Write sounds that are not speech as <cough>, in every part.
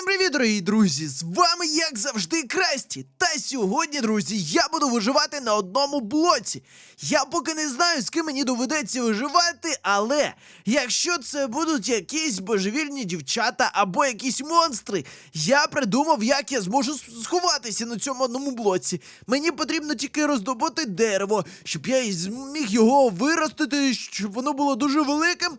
Всім привіт, дорогі друзі! З вами, як завжди, Красті. Та сьогодні, друзі, я буду виживати на одному блоці. Я поки не знаю, з ким мені доведеться виживати, але якщо це будуть якісь божевільні дівчата або якісь монстри, я придумав, як я зможу сховатися на цьому одному блоці. Мені потрібно тільки роздобути дерево, щоб я зміг його виростити, щоб воно було дуже великим.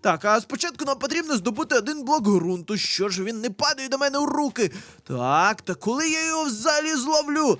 Так, а спочатку нам потрібно здобути один блок ґрунту. Що ж він не падає до мене у руки? Так, та коли я його взагалі зловлю?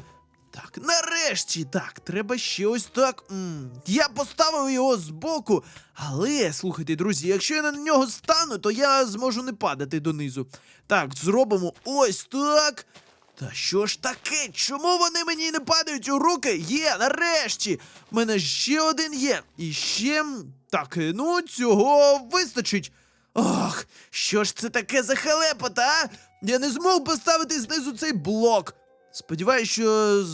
Так, нарешті, так, треба ще ось так. м я поставив його збоку. Але, слухайте, друзі, якщо я на нього стану, то я зможу не падати донизу. Так, зробимо ось так. Та що ж таке? Чому вони мені не падають у руки? Є, нарешті! В мене ще один є. І ще. Так, е, ну, цього вистачить. Ох, що ж це таке за халепота, а? Я не змог поставити знизу цей блок. Сподіваюсь, що.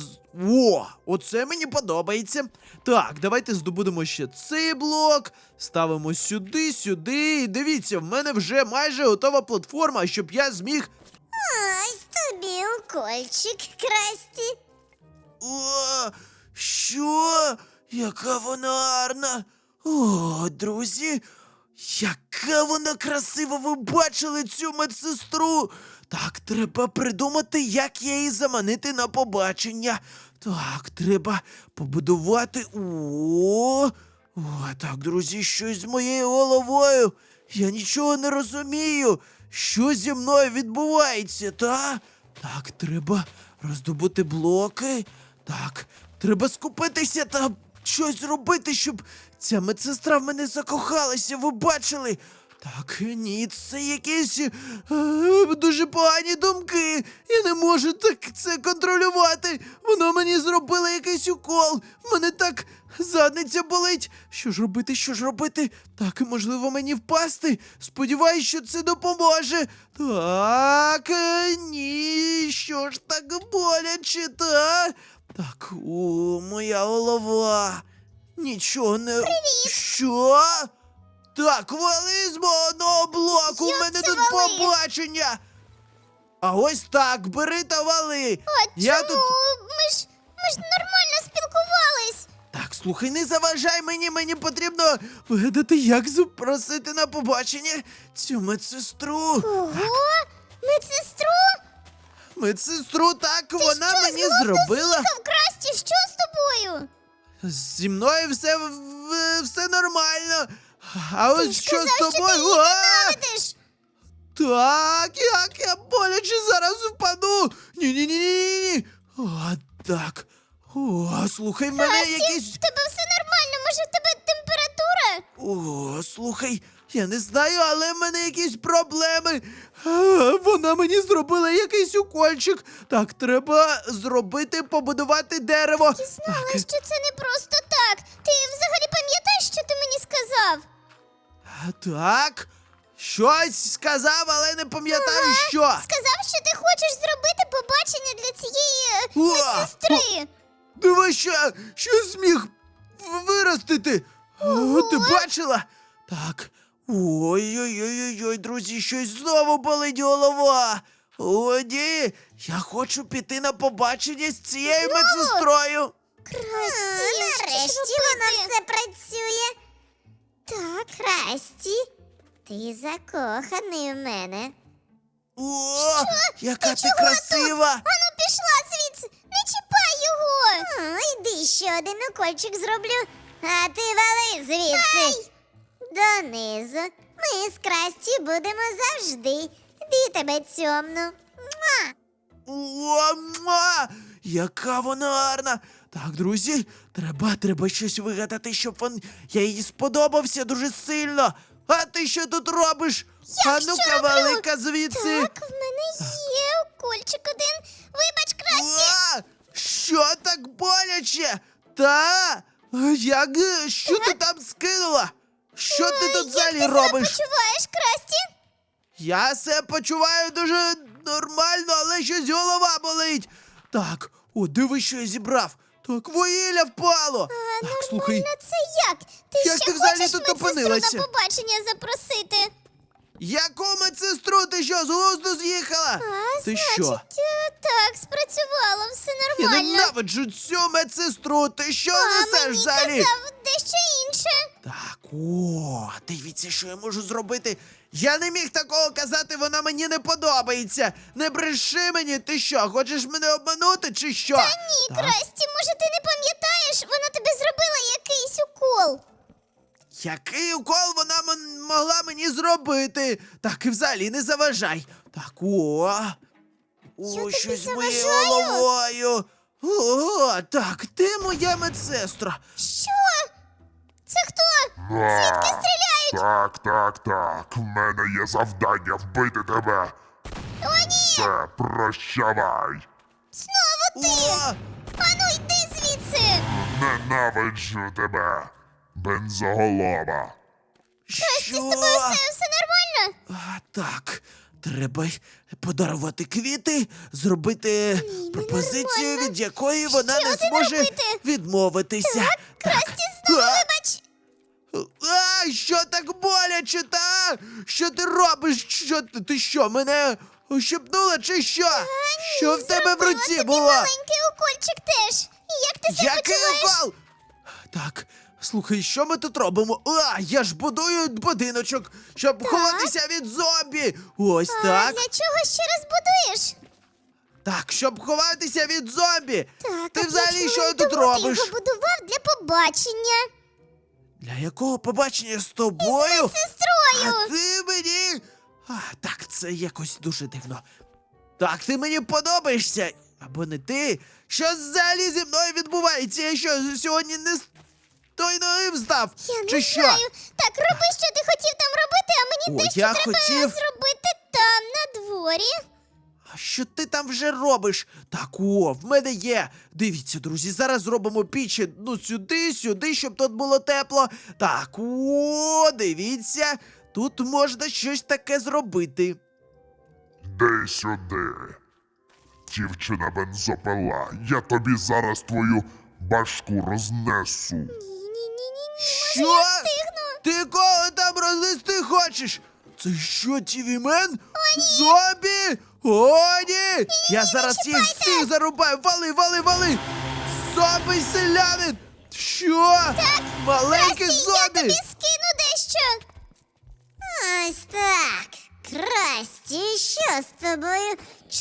О, оце мені подобається. Так, давайте здобудемо ще цей блок. Ставимо сюди, сюди. І дивіться, в мене вже майже готова платформа, щоб я зміг Ось тобі укольчик, Красті. О, що? Яка вона гарна! О, друзі, яка вона красива! Ви бачили цю медсестру? Так, треба придумати, як її заманити на побачення. Так, треба побудувати. О, о, так, друзі, щось з моєю головою. Я нічого не розумію. Що зі мною відбувається, та? Так, треба роздобути блоки. Так, треба скупитися та щось робити, щоб ця медсестра в мене закохалася, ви бачили? Так, ні, це якісь е, дуже погані думки. Я не можу так це контролювати. Вона мені зробила якийсь укол. Мене так задниця болить. Що ж робити, що ж робити? Так, можливо, мені впасти. Сподіваюсь, що це допоможе. Так, е, ні, що ж так боляче, та? Так, о, моя голова. Нічого не. Привіт! Що? Так, вали з мого одного блоку, Як у мене це тут вали? побачення. А ось так, бери та вали. А Я чому? тут. Ми ж ми ж нормально спілкувались. Так, слухай, не заважай мені, мені потрібно вигадати, як запросити на побачення цю медсестру. Ого, медсестру? Медсестру, так, Ти вона що, мені знов зробила. Красті, що з тобою? Зі мною все, все нормально. А ось Ти що з що ти тобою? її ненавидиш. Так, як я боляче зараз впаду. Ні-ні-ні-ні. О, так. О, слухай, в мене якийсь. в тебе все нормально, може в тебе температура? О, слухай, я не знаю, але в мене якісь проблеми. Вона мені зробила якийсь укольчик. Так, треба зробити, побудувати дерево. Ти знала, Так, що це не просто так. Ти взагалі пам'ятаєш, що ти мені сказав? так. Щось сказав, але не пам'ятаю, що. Сказав, що ти хочеш зробити побачення для цієї е, О, медсестри. Диви, що, що зміг виростити. О, ти бачила? Так. Ой-ой-ой-ой, друзі, щось знову болить голова. О, ні, я хочу піти на побачення з цією медсестрою. Красті, нарешті воно все працює. Так, Красті, ти закоханий в мене. О, яка ти чого красива! Ану, пішла звідси, не чіпай його. О, йди ще один укольчик зроблю. А ти вали звідси. Донизу. Ми з Красті будемо завжди. Йди тебе цьомну. Муа. О, муа! Яка вона гарна! Так, друзі, треба, треба щось вигадати, щоб вон... я їй сподобався дуже сильно. А ти що тут робиш? Я а що ну-ка, роблю? велика звідси. Так, в мене є укольчик один. Вибач, Красті. А, що так боляче? Та? Як? е, Що ти там скинула? Що ти тут взагалі Як ти робиш? почуваєш, Красті? Я себе почуваю дуже нормально, але щось голова болить. Так, о, диви, що я зібрав. Так, вугілля впало. А, так, слухай, нормально це як? Ти Як ще ти взагалі хочеш тут медсестру опинилася? на побачення запросити? Яку медсестру ти що, з глузду з'їхала? А, ти значить, що? е, так, спрацювало, все Я нормально. ненавиджу цю медсестру. Ти що а несеш мені взагалі? казав дещо інше. Так, о, дивіться, що я можу зробити. Я не міг такого казати, вона мені не подобається. Не бреши мені, ти що, хочеш мене обманути чи що? Та ні, Красті, може ти не пам'ятаєш? Вона тобі зробила якийсь укол. Який укол вона м- могла мені зробити? Так і взагалі не заважай. Так, о. О, щось з моєю головою. О, так, ти моя медсестра. Що? Це хто? Да. Стріляють! Так, так, так. В мене є завдання вбити тебе. О, ні! Все, прощавай. Знову ти! О, Ану, йди звідси! Ненавиджу тебе. Бензоголова. Красті, з тобою все, все нормально? А, так, треба й подарувати квіти, зробити пропозицію, нормально. від якої вона Що не ти зможе робити? відмовитися. Красті, знову А, вибач! а, що так боляче, та? Що ти робиш? Що ти, ти що, мене ущипнула чи що? що в тебе в Зробила руці тобі було? маленький укольчик теж. І як ти себе Який почуваєш? укол? Так, слухай, що ми тут робимо? А, я ж будую будиночок, щоб ховатися від зомбі. Ось А так. для чого ще раз будуєш? Так, щоб ховатися від зомбі. Так, ти а взагалі що тут робиш? його будував для побачення Для якого побачення з тобою? з сестрою. А ти мені. А, так, це якось дуже дивно. Так, ти мені подобаєшся. Або не ти. Що взагалі зі мною відбувається? Я що, сьогодні не той ноги встав? Я не Чи що? знаю. Так, роби, що ти хотів там робити, а мені О, дещо я треба хотів- зробити там, на дворі. А що ти там вже робиш? Так, о, в мене є. Дивіться, друзі, зараз зробимо пічі ну сюди, сюди, щоб тут було тепло. Так, о, дивіться, тут можна щось таке зробити. Йди сюди. Дівчина бензопила, я тобі зараз твою башку рознесу. Ні-ні-ні, Що? я встигну. Ти кого там рознести хочеш? Це що, Тівімен? Зомбі? О, ні! Я зараз їх всіх зарубаю! Вали, вали, вали! Зомбі селянин! Що? Маленький Красті, я зомбі! тобі скину дещо. Ось так. Красті, що з тобою?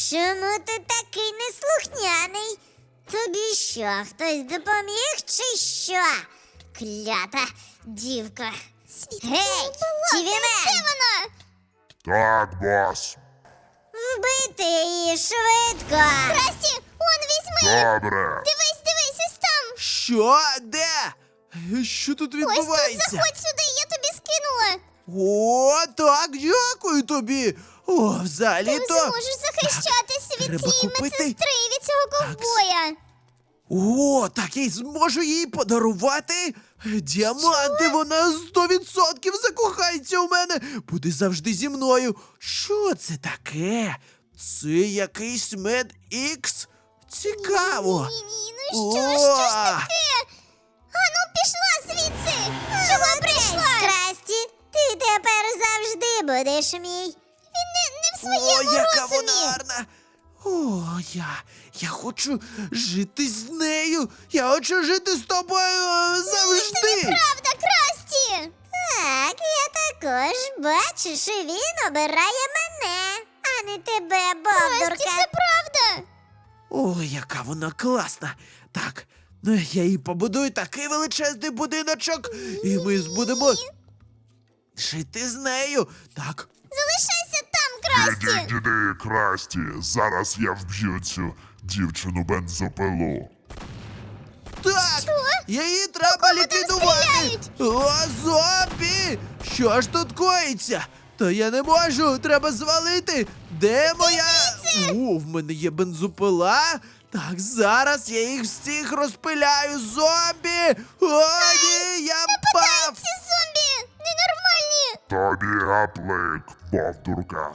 Чому ти такий неслухняний? Тобі що, хтось допоміг чи що? Клята дівка. Гей, Тівімен! Де вона? Так, бос. Вбити її швидко! Красті, он візьми! Добре. Дивись, дивись, ось там! Що? Де? Що тут Ось тут відбувається? заходь сюди, я тобі скинула! О, так, дякую тобі! О, Ти взагалі-то. зможеш захищатися від треба цієї купити- медсестри і від цього ковбоя! О, так я й зможу їй подарувати. Діаманти, вона 100% закохається у мене. Буде завжди зі мною. Що це таке? Це якийсь мед Ікс? Цікаво. Ні, ні, ну О! що, що ж таке? Ану, пішла звідси! Чого прийшла? Красті, ти тепер завжди будеш мій. Він не, не в О, яка розумі. вона гарна. О, я. Я хочу жити з нею. Я хочу жити з тобою е, завжди. Правда, Красті! Так, я також бачу, що він обирає мене, а не тебе, бовдурка. Красті, це правда. О, яка вона класна. Так, ну я їй побудую такий величезний будиночок, і ми будемо жити з нею. Так. Залишайся там, Іди, Красті. іди, красті. Зараз я вб'ю цю дівчину бензопилу. Так, Що? її треба там ліквідувати. стріляють? О, зомбі! Що ж тут коїться? Та я не можу, треба звалити. Де моя. О, в мене є бензопила. Так, зараз я їх всіх розпиляю. Зомбі! О, ні, я впав! Ці зомбі ненормальні. Тобі гаплик, бовдурка.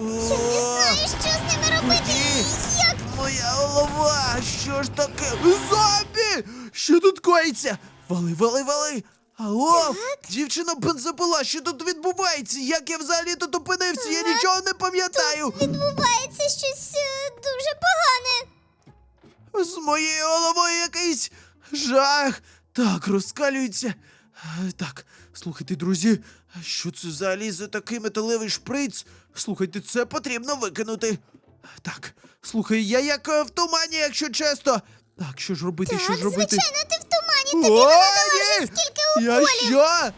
Я не знаю, що з ними робити. Ні. Як Моя голова! Що ж таке? Зомбі! Що тут коїться? Вали, вали, вали! Алло, дівчина бензопила, що тут відбувається? Як я взагалі тут опинився? Я нічого не пам'ятаю. відбувається щось е, дуже погане. З моєю головою якийсь жах. Так, розкалюється. Е, Так, слухайте, друзі, що це за такий металевий шприц? Слухайте, це потрібно викинути. Так, слухай, я як е, в тумані, якщо чесно. Так, що ж робити, що ж робити? звичайно, ти в тумані, тобі О, не надало ні! скільки Я уколів. що?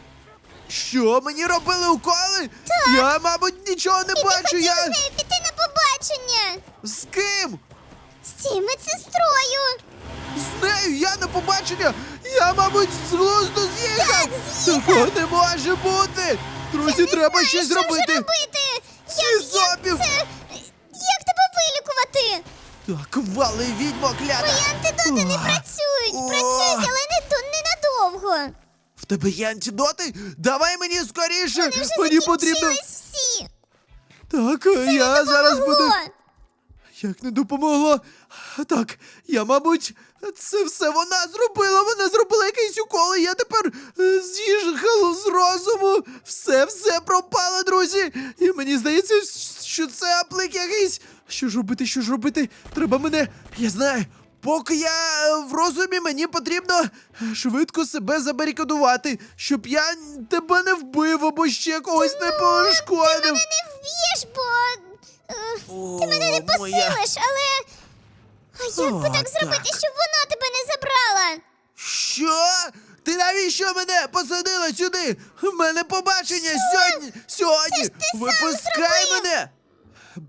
Що мені робили уколи? Я, мабуть, нічого не Ти бачу. хотів Я з нею піти на побачення. з ким? З цією медсестрою. З нею я на побачення! Я, мабуть, з глузду з'їхав! Такого не може бути! Друзі, треба Знаю, щось що зробити! Ж робити? Як, як зомбі! це? Як тебе вилікувати? Так, вали, відьмо клята! Твої антидоти не працюють. Працюють, але не до- ненадовго. В тебе є антидоти? Давай мені скоріше! Вони вже мені потрібно. закінчились всі. Так, я зараз буду. Як не допомогло? Так, я, мабуть, це все вона зробила. Вона зробила якийсь укол, і я тепер е, з'їжджав з розуму. Все, все пропало, друзі. І мені здається, що це аплик якийсь. Що ж робити, що ж робити? Треба мене. Я знаю. Поки я в розумі, мені потрібно швидко себе забарикадувати, щоб я тебе не вбив або ще когось не пошкодив. Не вб'єш, бо ти мене не моя- посилиш, але. А як би так зробити, так. щоб вона тебе не забрала? Що? Ти навіщо мене посадила сюди? В мене побачення сьогодні. Сьогодні. ти сам Випускай зробив. мене.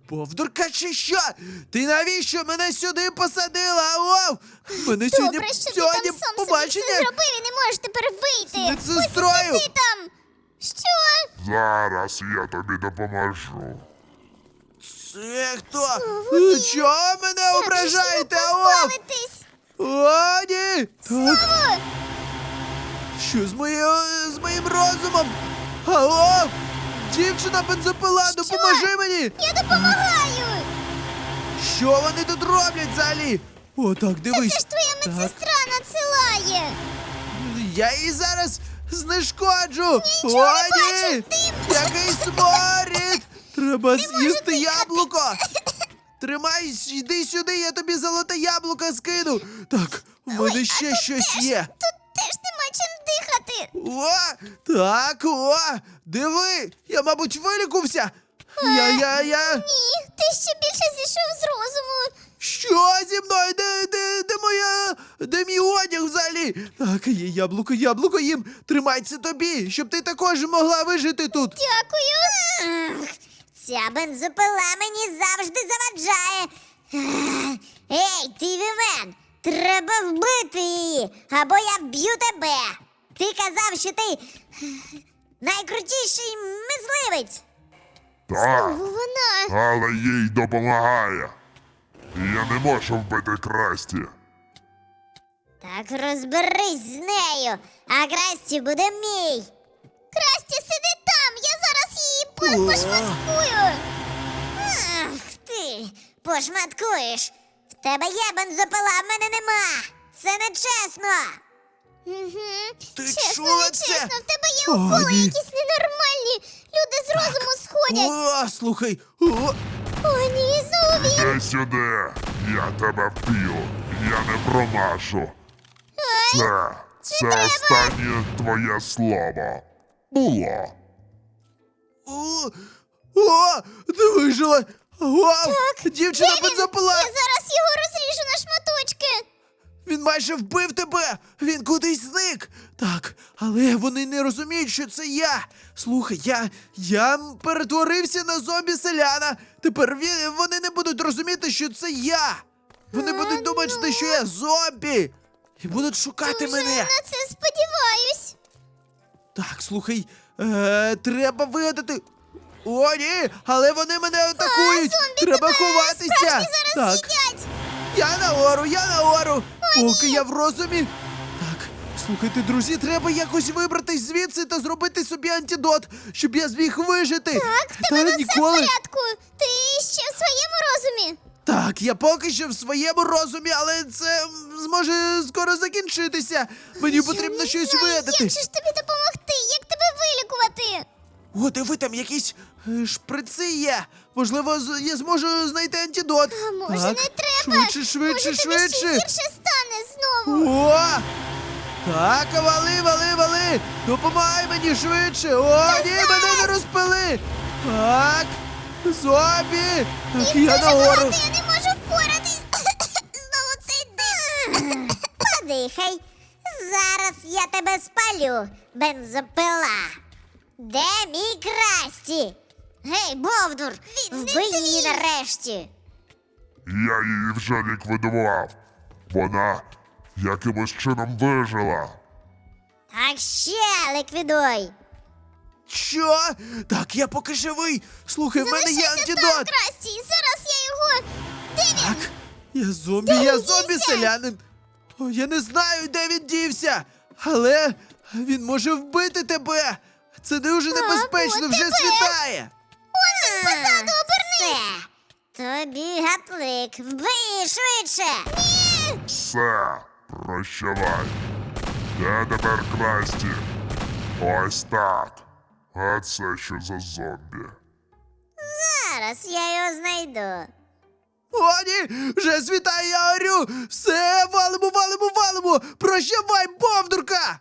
Бовдурка чи що? Ти навіщо мене сюди посадила? В Мене сьогодні, Добре, що сьогодні ти там сам собі побачення. все зробив і не можеш тепер вийти. З медсестрою. Ось сиди там. Що? Зараз я тобі допоможу. Це хто? Він. Чого мене ображаєте? позбавитись? О, ні! Так, Знову? Що з моєю з моїм розумом? Алло! Дівчина бензопила, допоможи мені! Я допомагаю. Що вони тут роблять взагалі? О, так, дивись. Це ж твоя медсестра надсилає. я її зараз знешкоджу. О, не бачу, ні! Який сморід! Треба з'їсти яблуко! <laughs> Тримай, йди сюди, я тобі золоте яблуко скину. Так, в мене Ой, а ще тут щось теж- є. Тут теж нема чим дихати. О, так, о, диви, я, мабуть, вилікувся. Я, я, я. Ні, ти ще більше зійшов з розуму. Що зі мною? Де, де, де моя. Де мій одяг взагалі? Так, є яблуко, яблуко їм. Тримай це тобі, щоб ти також могла вижити тут. Дякую. Ця бензопила мені завжди заваджає. <laughs> Ей, ти Вівен, треба вбити її, або я вб'ю тебе. Ти казав, що ти <sighs> найкрутіший мисливець. Так, Вона. але їй допомагає. Я не можу вбити Красті. Так розберись з нею, а Красті буде мій. Красті, я пошматкую. Ах ти, пошматкуєш. В тебе є бензопила, в мене нема. Це нечесно. Угу. Ти чесно, чула не це? чесно, в тебе є уколи якісь ненормальні. Люди з розуму сходять. О, слухай. О, О, ні, знову він. Іди сюди, я тебе вб'ю. Я не промашу. Це, це останнє твоє слово. Було. О, о, ти вижила. О, дівчина Де він? Я зараз його розріжу на шматочки. Він майже вбив тебе! Він кудись зник! Так, але вони не розуміють, що це я. Слухай, я. я перетворився на зомбі селяна. Тепер він, вони не будуть розуміти, що це я. Вони будуть думати, що я зомбі. І будуть шукати Дуже мене. на це сподіваюсь. Так, слухай, е, треба вигадати. О, ні! Але вони мене атакують! зомбі треба тебе ховатися! зараз так. їдять. Я нагору, я нагору! Поки я в розумі. Так, слухайте, друзі, треба якось вибратись звідси та зробити собі антидот, щоб я зміг вижити. Так, В тебе тут все в порядку. Ти ще в своєму розумі. Так, я поки що в своєму розумі, але це зможе скоро закінчитися. Мені потрібно не щось знаю, видати. Як же ж тобі допомогти? Вилікувати? О, диви, там якісь е, шприци є. Можливо, з- я зможу знайти антидот. А може так, не треба? Швидше, швидше, може, тобі ще швидше. гірше стане знову. О! Так, вали, вали, вали! Допомагай мені швидше! О, ні, мене не розпили! Так, зомбі! Так, я Дуже нагору. багато, я не можу впоратись. <coughs> Знову цей дим. <coughs> Подихай. Зараз я тебе спалю, бензопила. Де мій красті? Гей, Бовдур, вбий її нарешті. Я її вже ліквідував. Вона якимось чином вижила. Так ще ліквідуй. Що? Так, я поки живий. Слухай, в мене є Залишайся антидот. Красті, зараз я його... Де він? Так, я зомбі, Де я він зомбі дівся? селянин. О, я не знаю, де він дівся, але він може вбити тебе. Це дуже небезпечно, вже тебе. світає. Позаду обернись. Тобі гаплик, вбий швидше. Все, прощавай. Де тепер красті? Ось так. А це що за зомбі? Зараз я його знайду. О, ні, вже світає, я орю. Все, валимо, валимо, валимо. Прощавай, бовдурка.